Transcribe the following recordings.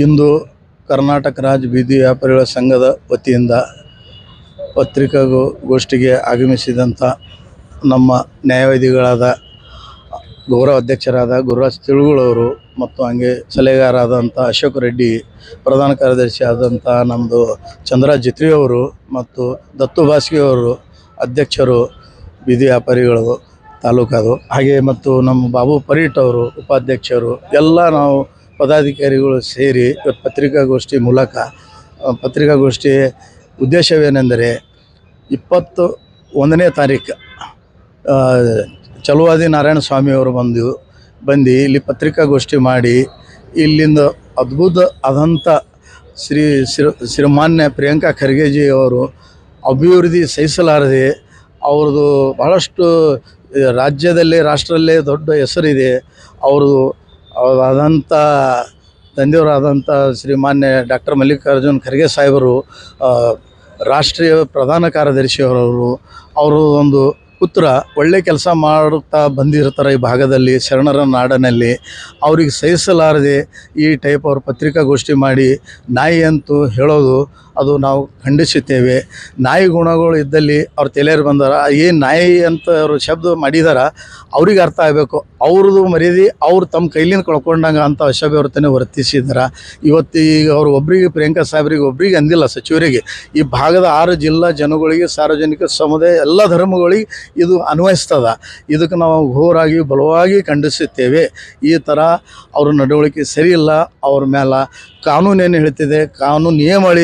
ಇಂದು ಕರ್ನಾಟಕ ರಾಜ್ಯ ಬೀದಿ ವ್ಯಾಪಾರಿಗಳ ಸಂಘದ ವತಿಯಿಂದ ಪತ್ರಿಕಾಗೋಷ್ಠಿಗೆ ಆಗಮಿಸಿದಂಥ ನಮ್ಮ ನ್ಯಾಯವಾದಿಗಳಾದ ಗೌರವ ಅಧ್ಯಕ್ಷರಾದ ಗುರುರಾಜ್ ತಿಳುಗುಳವರು ಮತ್ತು ಹಂಗೆ ಸಲಹೆಗಾರಾದಂಥ ಅಶೋಕ್ ರೆಡ್ಡಿ, ಪ್ರಧಾನ ಕಾರ್ಯದರ್ಶಿ ಆದಂಥ ನಮ್ಮದು ಚಂದ್ರ ಜಿತ್ರಿ ಅವರು ಮತ್ತು ದತ್ತು ಭಾಸ್ಕಿಯವರು ಅವರು ಅಧ್ಯಕ್ಷರು ಬೀದಿ ವ್ಯಾಪಾರಿಗಳು ತಾಲೂಕದು. ಹಾಗೆ ಮತ್ತು ನಮ್ಮ ಬಾಬು ಪರೀಟ್ ಅವರು ಉಪಾಧ್ಯಕ್ಷರು. ಎಲ್ಲ ನಾವು ಪದಾಧಿಕಾರಿಗಳು ಸೇರಿ ಪತ್ರಿಕಾಗೋಷ್ಠಿ ಮೂಲಕ ಪತ್ರಿಕಾಗೋಷ್ಠಿ ಉದ್ದೇಶವೇನೆಂದರೆ ಇಪ್ಪತ್ತು ಒಂದನೇ ತಾರೀಕು ಚಲುವಾದಿ ನಾರಾಯಣ ಸ್ವಾಮಿಯವರು ಬಂದು ಬಂದು ಇಲ್ಲಿ ಪತ್ರಿಕಾಗೋಷ್ಠಿ ಮಾಡಿ, ಇಲ್ಲಿಂದ ಅದ್ಭುತ ಆದಂಥ ಶ್ರೀ ಶ್ರೀ, ಶ್ರೀಮಾನ್ಯ ಪ್ರಿಯಾಂಕಾ ಖರ್ಗೆಜಿ ಅವರು ಅಭಿವೃದ್ಧಿ ಸಹಿಸಲಾರದೆ ಅವ್ರದ್ದು ಬಹಳಷ್ಟು ರಾಜ್ಯದಲ್ಲಿ, ರಾಷ್ಟ್ರದಲ್ಲೇ ದೊಡ್ಡ ಹೆಸರಿದೆ. ಅವ್ರದ್ದು ಆದಂಥ ತಂದೆಯವರಾದಂಥ ಶ್ರೀಮಾನ್ಯ ಡಾಕ್ಟರ್ ಮಲ್ಲಿಕಾರ್ಜುನ್ ಖರ್ಗೆ ಸಾಹೇಬರು ರಾಷ್ಟ್ರೀಯ ಪ್ರಧಾನ ಕಾರ್ಯದರ್ಶಿಯವರವರು ಅವರು ಒಂದು ಪುತ್ರ, ಒಳ್ಳೆ ಕೆಲಸ ಮಾಡುತ್ತಾ ಬಂದಿರ್ತಾರೆ ಈ ಭಾಗದಲ್ಲಿ, ಶರಣರ ನಾಡನಲ್ಲಿ. ಅವ್ರಿಗೆ ಸಹಿಸಲಾರದೆ ಈ ಟೈಪ್ ಅವ್ರ ಪತ್ರಿಕಾಗೋಷ್ಠಿ ಮಾಡಿ ನಾಯಿ ಅಂತೂ ಹೇಳೋದು ಅದು ನಾವು ಖಂಡಿಸುತ್ತೇವೆ. ನಾಯಿ ಗುಣಗಳು ಇದ್ದಲ್ಲಿ ಅವ್ರು ತಲೆಯರು ಬಂದಾರ, ಏನು ನಾಯಿ ಅಂತ ಅವರು ಶಬ್ದ ಮಾಡಿದಾರ, ಅವ್ರಿಗೆ ಅರ್ಥ ಆಗಬೇಕು. ಅವ್ರದ್ದು ಮರ್ಯಾದೆ ಅವ್ರು ತಮ್ಮ ಕೈಲಿಂದ ಕಳ್ಕೊಂಡಂಗೆ ಅಂತ ಅಶಭ್ಯವರ್ತನೆ ವರ್ತಿಸಿದಾರ. ಇವತ್ತು ಈಗ ಅವ್ರು ಒಬ್ಬರಿಗೆ ಪ್ರಿಯಾಂಕಾ ಸಾಹೇಬ್ರಿಗೆ ಒಬ್ರಿಗೆ ಅಂದಿಲ್ಲ ಸಚಿವರಿಗೆ. ಈ ಭಾಗದ ಆರು ಜಿಲ್ಲಾ ಜನಗಳಿಗೆ ಸಾರ್ವಜನಿಕ ಸಮುದಾಯ ಎಲ್ಲ ಧರ್ಮಗಳಿಗೆ ಇದು ಅನ್ವಯಿಸ್ತದ. ಇದಕ್ಕೆ ನಾವು ಘೋರಾಗಿ, ಬಲವಾಗಿ ಖಂಡಿಸುತ್ತೇವೆ. ಈ ಥರ ಅವ್ರ ನಡವಳಿಕೆ ಸರಿಯಿಲ್ಲ ಅವ್ರ ಮೇಲೆ ಕಾನೂನು ಏನು ಹೇಳ್ತಿದೆ, ಕಾನೂನು ನಿಯಮಾವಳಿ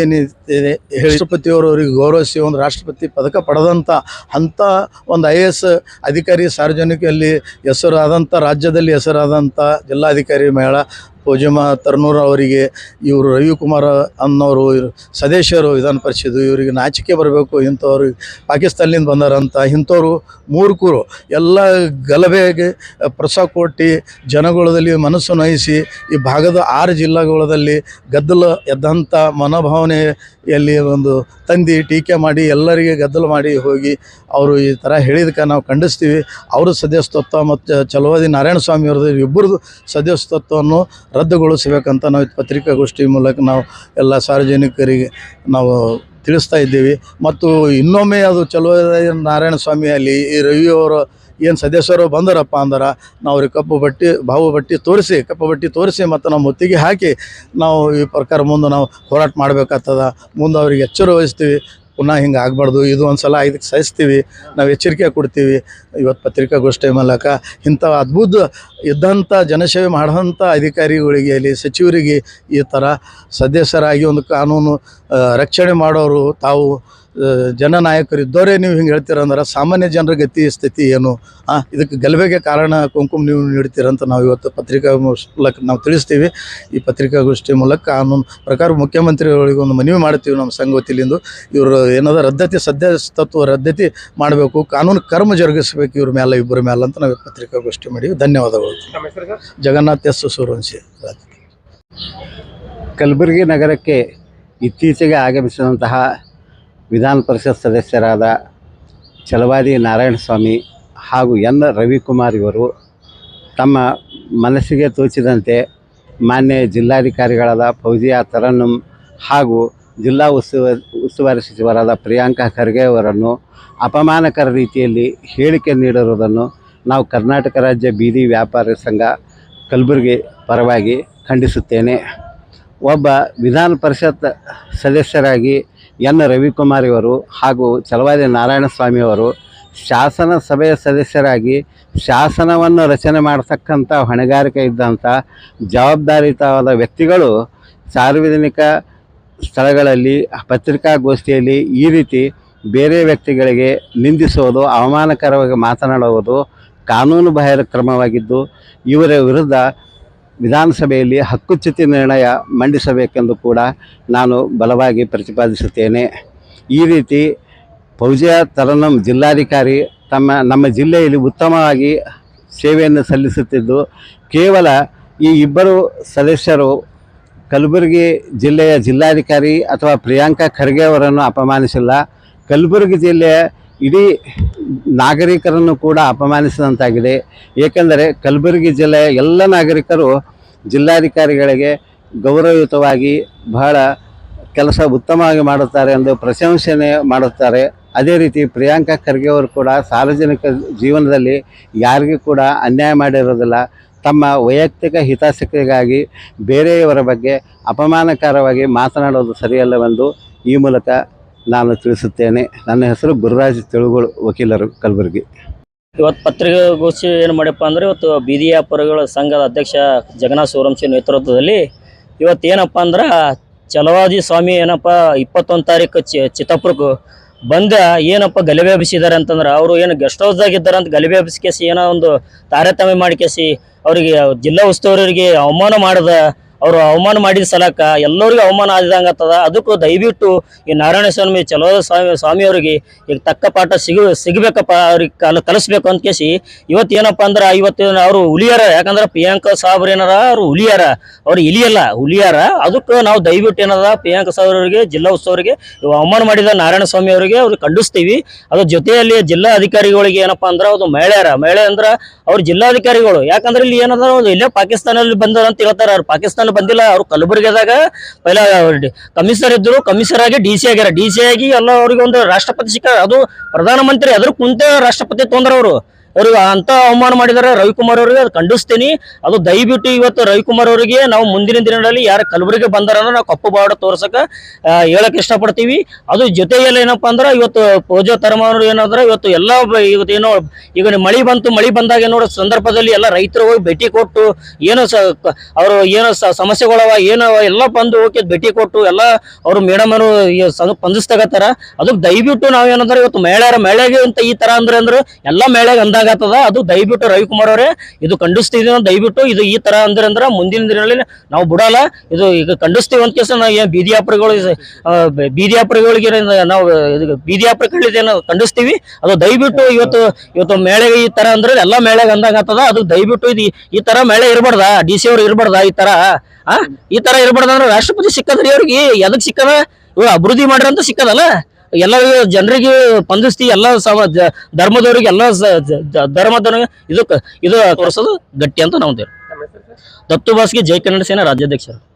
ಏನಿದೆ ರಾಷ್ಟ್ರಪತಿಯವರು ಅವರಿಗೆ ಗೌರವಿಸಿ ಒಂದು ರಾಷ್ಟ್ರಪತಿ ಪದಕ ಪಡೆದಂಥ ಅಂಥ ಒಂದು ಐ ಎ ಎಸ್ ಅಧಿಕಾರಿ ಸಾರ್ವಜನಿಕಲ್ಲಿ ಹೆಸರಾದಂಥ ರಾಜ್ಯದಲ್ಲಿ ಹೆಸರಾದಂಥ ಜಿಲ್ಲಾಧಿಕಾರಿ ಮೇಳ ಪೂಜಮ್ಮ ತರ್ನೂರ್ ಅವರಿಗೆ ಇವರು ರವಿಕುಮಾರ್ ಅನ್ನೋರು ಸದಸ್ಯರು ವಿಧಾನ ಪರಿಷತ್ತು, ಇವರಿಗೆ ನಾಚಿಕೆ ಬರಬೇಕು, ಇಂಥವ್ರು ಪಾಕಿಸ್ತಾನದಿಂದ ಬಂದಾರಂತ ಇಂಥವ್ರು ಮೂರ್ಖರು. ಎಲ್ಲ ಗಲಭೆಗೆ ಪ್ರಸ ಕೊಟ್ಟು ಜನಗಳದಲ್ಲಿ ಮನಸ್ಸು ನೋಯಿಸಿ ಈ ಭಾಗದ ಆರು ಜಿಲ್ಲೆಗಳಲ್ಲಿ ಗದ್ದಲ ಎದ್ದಂಥ ಮನೋಭಾವನೆಯಲ್ಲಿ ಒಂದು ತಂದು ಟೀಕೆ ಮಾಡಿ ಎಲ್ಲರಿಗೆ ಗದ್ದಲ ಮಾಡಿ ಹೋಗಿ ಅವರು ಈ ಥರ ಹೇಳಿದಕ್ಕೆ ನಾವು ಖಂಡಿಸ್ತೀವಿ. ಅವರು ಸದಸ್ಯತ್ವ ಮತ್ತು ಚಲವಾದಿ ನಾರಾಯಣ ಸ್ವಾಮಿ ಅವ್ರದ್ದು ಇಬ್ಬರದು ಸದಸ್ಯತ್ವವನ್ನು ರದ್ದುಗೊಳಿಸಬೇಕಂತ ನಾವು ಪತ್ರಿಕಾಗೋಷ್ಠಿ ಮೂಲಕ ನಾವು ಎಲ್ಲ ಸಾರ್ವಜನಿಕರಿಗೆ ನಾವು ತಿಳಿಸ್ತಾ ಇದ್ದೀವಿ. ಮತ್ತು ಇನ್ನೊಮ್ಮೆ ಅದು ಚಲೋ ನಾರಾಯಣ ಸ್ವಾಮಿ ಅಲ್ಲಿ ಈ ರವಿಯವರು ಏನು ಸದಸ್ಯರು ಬಂದರಪ್ಪ ಅಂದ್ರೆ, ನಾವು ಅವ್ರಿಗೆ ಕಪ್ಪು ಬಟ್ಟಿ ಬಾವು ಬಟ್ಟಿ ತೋರಿಸಿ, ಕಪ್ಪು ಬಟ್ಟಿ ತೋರಿಸಿ ಮತ್ತು ನಾವು ಮುತ್ತಿಗೆ ಹಾಕಿ ನಾವು ಈ ಪ್ರಕಾರ ಮುಂದೆ ನಾವು ಹೋರಾಟ ಮಾಡಬೇಕಾಗ್ತದ. ಮುಂದೆ ಅವ್ರಿಗೆ ಎಚ್ಚರ ವಹಿಸ್ತೀವಿ. ಪುನಃ ಹಿಂಗೆ ಆಗಬಾರ್ದು, ಇದು ಒಂದು ಸಲ ಇದಕ್ಕೆ ಸಹಿಸ್ತೀವಿ, ನಾವು ಎಚ್ಚರಿಕೆ ಕೊಡ್ತೀವಿ. ಇವತ್ತು ಪತ್ರಿಕಾಗೋಷ್ಠಿ ಮೂಲಕ ಇಂಥ ಅದ್ಭುತ ಇದ್ದಂಥ ಜನಸೇವೆ ಮಾಡೋಂಥ ಅಧಿಕಾರಿಗಳಿಗೆ ಅಲ್ಲಿ ಸಚಿವರಿಗೆ ಈ ಥರ ಸದಸ್ಯರಾಗಿ ಒಂದು ಕಾನೂನು ರಕ್ಷಣೆ ಮಾಡೋರು ತಾವು ಆ, ಜನನಾಯಕರು ಇದ್ದವರೇ ನೀವು ಹಿಂಗೆ ಹೇಳ್ತೀರಂದ್ರೆ ಸಾಮಾನ್ಯ ಜನರ ಗತಿ ಸ್ಥಿತಿ ಏನು? ಆ, ಇದಕ್ಕೆ ಗಲಭೆಗೆ ಕಾರಣ ಕುಂಕುಮ ನೀವು ನೀಡ್ತೀರಂತ ನಾವು ಇವತ್ತು ಪತ್ರಿಕಾ ಮೂಲಕ ನಾವು ತಿಳಿಸ್ತೀವಿ. ಈ ಪತ್ರಿಕಾಗೋಷ್ಠಿ ಮೂಲಕ ಕಾನೂನು ಪ್ರಕಾರ ಮುಖ್ಯಮಂತ್ರಿಗಳಿಗೆ ಒಂದು ಮನವಿ ಮಾಡ್ತೀವಿ ನಮ್ಮ ಸಂಘ ವತಿಲಿಂದ. ಇವರು ಏನದ ರದ್ದತಿ ಸದ್ಯ ತತ್ವ ರದ್ದತಿ ಮಾಡಬೇಕು ಕಾನೂನು ಕರ್ಮ ಜರುಗಿಸಬೇಕು ಇವ್ರ ಮೇಲೆ ಇಬ್ಬರ ಮೇಲೆ ಅಂತ ನಾವು ಪತ್ರಿಕಾಗೋಷ್ಠಿ ಮಾಡಿವಿ ಧನ್ಯವಾದಗಳು. ನಮ್ಮ ಹೆಸರು ಸರ್? ಜಗನ್ನಾಥ್ ಎಸ್ ಸೂರ್ವಂಶಿ ಕಲಬುರಗಿ ನಗರಕ್ಕೆ ಇತ್ತೀಚೆಗೆ ಆಗಮಿಸಿದಂತಹ ವಿಧಾನ ಪರಿಷತ್ ಸದಸ್ಯರಾದ ಚಲವಾದಿ ನಾರಾಯಣಸ್ವಾಮಿ ಹಾಗೂ ಎನ್ ರವಿಕುಮಾರ್ ಇವರು ತಮ್ಮ ಮನಸ್ಸಿಗೆ ತೋಚಿದಂತೆ ಮಾನ್ಯ ಜಿಲ್ಲಾಧಿಕಾರಿಗಳಾದ ಫೌಜಿಯಾ ತರನ್ನುಮ್ ಹಾಗೂ ಜಿಲ್ಲಾ ಉಸ್ತುವಾರಿ ಉಸ್ತುವಾರಿ ಸಚಿವರಾದ ಪ್ರಿಯಾಂಕಾ ಖರ್ಗೆ ಅವರನ್ನು ಅಪಮಾನಕರ ರೀತಿಯಲ್ಲಿ ಹೇಳಿಕೆ ನೀಡಿರುವುದನ್ನು ನಾವು ಕರ್ನಾಟಕ ರಾಜ್ಯ ಬೀದಿ ವ್ಯಾಪಾರಿ ಸಂಘ ಕಲಬುರಗಿ ಪರವಾಗಿ ಖಂಡಿಸುತ್ತೇನೆ. ಒಬ್ಬ ವಿಧಾನ ಪರಿಷತ್ ಸದಸ್ಯರಾಗಿ ಎನ್ ರವಿಕುಮಾರ್ ಇವರು ಹಾಗೂ ಚಲವಾದಿ ನಾರಾಯಣಸ್ವಾಮಿಯವರು ಶಾಸನ ಸಭೆಯ ಸದಸ್ಯರಾಗಿ ಶಾಸನವನ್ನು ರಚನೆ ಮಾಡತಕ್ಕಂಥ ಹೊಣೆಗಾರಿಕೆ ಇದ್ದಂಥ ಜವಾಬ್ದಾರಿತವಾದ ವ್ಯಕ್ತಿಗಳು ಸಾರ್ವಜನಿಕ ಸ್ಥಳಗಳಲ್ಲಿ, ಪತ್ರಿಕಾಗೋಷ್ಠಿಯಲ್ಲಿ ಈ ರೀತಿ ಬೇರೆ ವ್ಯಕ್ತಿಗಳಿಗೆ ನಿಂದಿಸುವುದು, ಅವಮಾನಕರವಾಗಿ ಮಾತನಾಡುವುದು ಕಾನೂನು ಬಾಹಿರ ಕ್ರಮವಾಗಿದ್ದು, ಇವರ ವಿರುದ್ಧ ವಿಧಾನಸಭೆಯಲ್ಲಿ ಹಕ್ಕುಚ್ಯುತಿ ನಿರ್ಣಯ ಮಂಡಿಸಬೇಕೆಂದು ಕೂಡ ನಾನು ಬಲವಾಗಿ ಪ್ರತಿಪಾದಿಸುತ್ತೇನೆ. ಈ ರೀತಿ ಫೌಜಿಯಾ ತರನಂ ಜಿಲ್ಲಾಧಿಕಾರಿ ತಮ್ಮ, ನಮ್ಮ ಜಿಲ್ಲೆಯಲ್ಲಿ ಉತ್ತಮವಾಗಿ ಸೇವೆಯನ್ನು ಸಲ್ಲಿಸುತ್ತಿದ್ದು, ಕೇವಲ ಈ ಇಬ್ಬರು ಸದಸ್ಯರು ಕಲಬುರಗಿ ಜಿಲ್ಲೆಯ ಜಿಲ್ಲಾಧಿಕಾರಿ ಅಥವಾ ಪ್ರಿಯಾಂಕಾ ಖರ್ಗೆ ಅವರನ್ನು ಅಪಮಾನಿಸಿಲ್ಲ. ಕಲಬುರಗಿ ಜಿಲ್ಲೆಯ ಇಡೀ ನಾಗರಿಕರನ್ನು ಕೂಡ ಅಪಮಾನಿಸಿದಂತಾಗಿದೆ. ಏಕೆಂದರೆ ಕಲಬುರಗಿ ಜಿಲ್ಲೆಯ ಎಲ್ಲ ನಾಗರಿಕರು ಜಿಲ್ಲಾಧಿಕಾರಿಗಳಿಗೆ ಗೌರವಯುತವಾಗಿ ಬಹಳ ಕೆಲಸ ಉತ್ತಮವಾಗಿ ಮಾಡುತ್ತಾರೆ ಎಂದು ಪ್ರಶಂಸನೆ ಮಾಡುತ್ತಾರೆ. ಅದೇ ರೀತಿ ಪ್ರಿಯಾಂಕಾ ಖರ್ಗೆ ಅವರು ಕೂಡ ಸಾರ್ವಜನಿಕ ಜೀವನದಲ್ಲಿ ಯಾರಿಗೂ ಕೂಡ ಅನ್ಯಾಯ ಮಾಡಿರೋದಿಲ್ಲ. ತಮ್ಮ ವೈಯಕ್ತಿಕ ಹಿತಾಸಕ್ತಿಗಾಗಿ ಬೇರೆಯವರ ಬಗ್ಗೆ ಅಪಮಾನಕರವಾಗಿ ಮಾತನಾಡೋದು ಸರಿಯಲ್ಲವೆಂದು ಈ ಮೂಲಕ ನಾನು ತಿಳಿಸುತ್ತೇನೆ. ನನ್ನ ಹೆಸರು ಗುರುರಾಜ್ ತಿಳುಗೋಳು ವಕೀಲರು ಕಲಬುರಗಿ. ಇವತ್ತು ಪತ್ರಿಕಾಗೋಷ್ಠಿ ಏನು ಮಾಡ್ಯಪ್ಪ ಅಂದ್ರೆ ಇವತ್ತು ಬೀದಿ ವ್ಯಾಪಾರಿಗಳ ಸಂಘದ ಅಧ್ಯಕ್ಷ ಜಗನ್ನಾಥ್ ಸೂರಂಶಿ ನೇತೃತ್ವದಲ್ಲಿ ಇವತ್ತು ಏನಪ್ಪ ಅಂದ್ರೆ ಚಲವಾದಿ ಸ್ವಾಮಿ ಏನಪ್ಪ ಇಪ್ಪತ್ತೊಂದು ತಾರೀಕು ಚಿ ಬಂದ ಏನಪ್ಪ ಗಲಭೆ ಹಬ್ಬಿಸಿದ್ದಾರೆ ಅಂತಂದ್ರೆ ಅವರು ಏನು ಗೆಸ್ಟ್ ಹೌಸ್ದಾಗ ಇದ್ದಾರೆ ಅಂತ ಗಲಭೆ ಹಬ್ಬಿಸಿ ಏನೋ ಒಂದು ತಾರತಮ್ಯ ಮಾಡ್ಕೇಸಿ ಅವರಿಗೆ ಜಿಲ್ಲಾ ಉಸ್ತುವಾರಿಗೆ ಅವಮಾನ ಮಾಡದ ಅವರು ಅವಮಾನ ಮಾಡಿದ ಸಲಕ ಎಲ್ಲರಿಗೂ ಅವಮಾನ ಆದಂಗ ಅದಕ್ಕೂ ದಯವಿಟ್ಟು ಈ ನಾರಾಯಣ ಸ್ವಾಮಿ, ಚಲೋ ಸ್ವಾಮಿ, ಸ್ವಾಮಿಯವರಿಗೆ ಈಗ ತಕ್ಕ ಪಾಠ ಸಿಗ, ಸಿಗಬೇಕಪ್ಪ, ಅವ್ರಿಗೆ ಕಲ ಕಲಿಸ್ಬೇಕು ಅಂತ ಕೇಸಿ. ಇವತ್ತು ಏನಪ್ಪ ಅಂದ್ರೆ ಇವತ್ತು ಅವರು ಹುಲಿಯಾರ, ಯಾಕಂದ್ರೆ ಪ್ರಿಯಾಂಕಾ ಸಾಬ್ರು ಏನಾರ, ಅವ್ರು ಹುಲಿಯಾರ. ಅವ್ರು ಇಲಿಯಲ್ಲ, ಹುಲಿಯಾರ. ಅದಕ್ಕೆ ನಾವು ದಯವಿಟ್ಟು ಏನದ, ಪ್ರಿಯಾಂಕಾ ಸಾಬ್ರವರಿಗೆ ಜಿಲ್ಲಾ ಉತ್ಸವರಿಗೆ ಅವಮಾನ ಮಾಡಿದ ನಾರಾಯಣ ಸ್ವಾಮಿ ಅವರಿಗೆ ಅವ್ರು ಖಂಡಿಸ್ತೀವಿ. ಅದ್ರ ಜೊತೆಯಲ್ಲಿ ಜಿಲ್ಲಾ ಅಧಿಕಾರಿಗಳಿಗೆ ಏನಪ್ಪಾ ಅಂದ್ರೆ ಅದು ಮಹಿಳೆಯರ, ಮಹಿಳೆ ಅಂದ್ರೆ ಅವ್ರ ಜಿಲ್ಲಾಧಿಕಾರಿಗಳು. ಯಾಕಂದ್ರೆ ಇಲ್ಲಿ ಏನದ, ಅವ್ರು ಇಲ್ಲೇ ಪಾಕಿಸ್ತಾನಲ್ಲಿ ಬಂದಾರ ಅಂತ ಹೇಳ್ತಾರೆ. ಅವ್ರು ಪಾಕಿಸ್ತಾನ ಬಂದಿಲ್ಲ. ಅವ್ರು ಕಲಬುರಗಿದಾಗ ಪೈಲ ಕಮಿಷನರ್ ಇದ್ರು. ಕಮಿಷನರ್ ಆಗಿ ಡಿ ಸಿ ಆಗ್ಯಾರ. ಡಿ ಸಿ ಆಗಿ ಎಲ್ಲ ಅವ್ರಿಗೆ ಒಂದು ರಾಷ್ಟ್ರಪತಿ ಸಿಕ್ಕ ಅದು ಪ್ರಧಾನಮಂತ್ರಿ ಅದ್ರ ಕುಂತ ರಾಷ್ಟ್ರಪತಿ ತೊಂದ್ರ ಅವರು. ಅವ್ರಿಗೆ ಅಂತ ಅವಮಾನ ಮಾಡಿದರೆ. ರವಿಕುಮಾರ್ ಅವರಿಗೆ ಅದು ಖಂಡಿಸ್ತೀನಿ. ಅದು ದಯವಿಟ್ಟು ಇವತ್ತು ರವಿಕುಮಾರ್ ಅವರಿಗೆ ನಾವು ಮುಂದಿನ ದಿನಗಳಲ್ಲಿ ಯಾರು ಕಲಬುರಗಿ ಬಂದಾರ ಅಂದ್ರೆ ನಾವು ಕಪ್ಪು ಬಾಡ ತೋರ್ಸಕ ಆ, ಹೇಳಕ್ ಇಷ್ಟಪಡ್ತೀವಿ. ಅದು ಜೊತೆಯಲ್ಲಿ ಏನಪ್ಪಾ ಅಂದ್ರೆ ಇವತ್ತು ಪೂಜಾ ತರಮಾನರು ಏನಾದ್ರೆ ಇವತ್ತು ಎಲ್ಲ ಇವತ್ತು ಏನೋ ಈಗ ಮಳೆ ಬಂತು ಮಳೆ ಬಂದಾಗ ಏನೋ ಸಂದರ್ಭದಲ್ಲಿ ಎಲ್ಲ ರೈತರು ಹೋಗಿ ಭೇಟಿ ಕೊಟ್ಟು ಏನೋ ಸ ಅವರು ಏನೋ ಸಮಸ್ಯೆಗಳವ ಏನೋ ಎಲ್ಲ ಬಂದು ಹೋಗಿ ಭೇಟಿ ಕೊಟ್ಟು ಎಲ್ಲ ಅವರು ಮೇಡಮ್ ಅವರು ಸ್ಪಂದಿಸ್ತಾಗತ್ತಾರ ಅದಕ್ಕೆ ದಯವಿಟ್ಟು ನಾವೇನಂದ್ರೆ ಇವತ್ತು ಮಹಿಳೆಯರ ಮಹಿಳೆಗೆ ಅಂತ ಈ ತರ ಅಂದ್ರೆ ಅಂದ್ರೆ ಎಲ್ಲ ಮಹಿಳೆಗೆ ಅಂದಾಗತ್ತದ ಅದು ದಯವಿಟ್ಟು ರವಿಕುಮಾರ್ ಅವರೇ, ಇದು ಖಂಡಿಸ್ತಿದೀವಿ ದಯವಿಟ್ಟು ಇದು ಈ ತರ ಅಂದ್ರೆ ಅಂದ್ರೆ ಮುಂದಿನ ದಿನಗಳಲ್ಲಿ ನಾವು ಬಿಡಲ್ಲ. ಇದು ಈಗ ಖಂಡಿಸ್ತೀವಿ ಅಂತ ಕೇಸ ನಾವು ಏನ್ ಬೀದಿ ಬೀದಿ ನಾವು ಬೀದಿ ವ್ಯಾಪಾರಿಗಳಿಗೆ ನಾವು ಖಂಡಿಸ್ತೀವಿ. ಅದು ದಯವಿಟ್ಟು ಇವತ್ತು ಇವತ್ತು ಮೇಳೆಗೆ ಈ ತರ ಅಂದ್ರೆ ಎಲ್ಲಾ ಮೇಳೆಗೆ ಅಂದಾಗ ಆಗ್ತದ. ಅದು ದಯವಿಟ್ಟು ಇದು, ಈ- ತರ ಮೇಳೆ ಇರಬಾರ್ದ? ಡಿ ಸಿ ಅವ್ರು ಇರಬಾರ್ದ ಈ ತರ? ಆ? ಈ ತರ ಇರಬಾರ್ದ ಅಂದ್ರೆ ರಾಷ್ಟ್ರಪತಿ ಸಿಕ್ಕದ್ರಿ ಅವ್ರಿಗೆ ಎದಕ್ ಸಿಕ್ಕದ? ಇವ್ರು ಅಭಿವೃದ್ಧಿ ಮಾಡ್ರಂತ ಸಿಕ್ಕದಲ್ಲ? ಎಲ್ಲ ಜನರಿಗೆ ಸ್ಪಂದಿಸ್ತಿ ಎಲ್ಲ ಸಮ ಧರ್ಮದವರಿಗೆ ಎಲ್ಲ ಧರ್ಮದವರಿಗೆ ಇದಕ್ಕೆ ಇದು ತೋರಿಸೋದು ಗಟ್ಟಿ ಅಂತ ನಾವು ದತ್ತು ಬಾಸ್ಗೆ ಜೈ ಕನ್ನಡ ಸೇನಾ ರಾಜ್ಯಾಧ್ಯಕ್ಷರು.